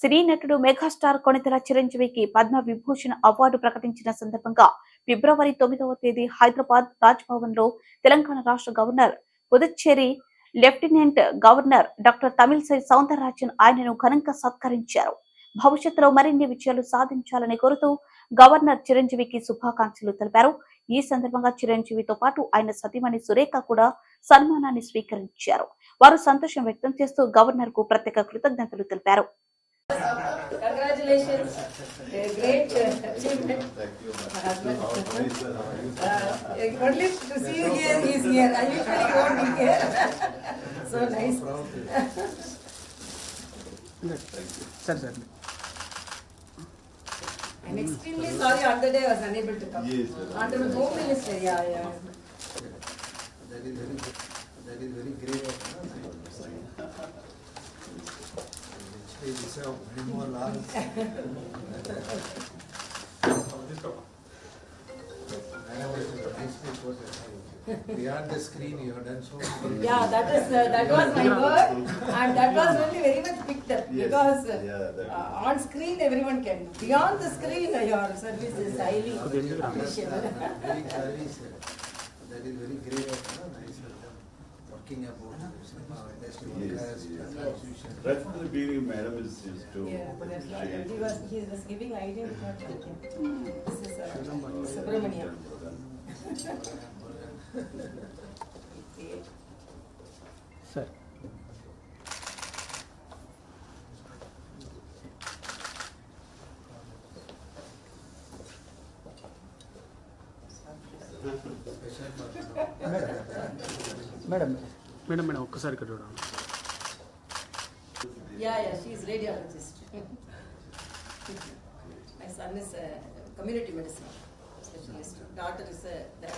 సినీ నటుడు మెగాస్టార్ కొణితెల చిరంజీవికి పద్మ విభూషణ్ అవార్డు ప్రకటించిన సందర్భంగా ఫిబ్రవరి తొమ్మిదవ తేదీ హైదరాబాద్ రాజ్భవన్లో తెలంగాణ రాష్ట్ర governor Puducherry lieutenant governor doctor Tamilisai Soundararajan ఆయనను ఘనంగా సత్కరించారు. భవిష్యత్తులో మరిన్ని విజయాలు సాధించాలని కోరుతూ గవర్నర్ చిరంజీవికి శుభాకాంక్షలు తెలిపారు. ఈ సందర్భంగా చిరంజీవితో పాటు ఆయన సతీమణి సురేఖ కూడా సన్మానాన్ని స్వీకరించారు. వారు సంతోషం వ్యక్తం చేస్తూ గవర్నర్కు ప్రత్యేక కృతజ్ఞతలు తెలిపారు. Congratulations. A great achievement. My husband. Uh, only to see you here, he is here. I usually won't be here. so nice. Sir, sir. I'm extremely sorry on the day I was unable to come. Yes, Honorable Home Minister, yeah, yeah. That is very, that is very great. They deserve many more laurels. Beyond the screen, you have done so many. Yeah, that is, uh, that was my word and that was really very much picked up Yes, because yeah, uh, on screen everyone can. Beyond the screen, uh, your service is highly appreciable. Very very, sir. That is very great, uh, nice working about cinema industry Yes, yes. That's the beauty, madam, is, to. Yeah, but he was, he was giving idea without thinking. This is. Uh, Sir. Madam, madam. Madam madam ఒక్కసారి ఇక్కడ చూడండి Yeah, yeah, she is radiologist. My son is a community medicine specialist, daughter is a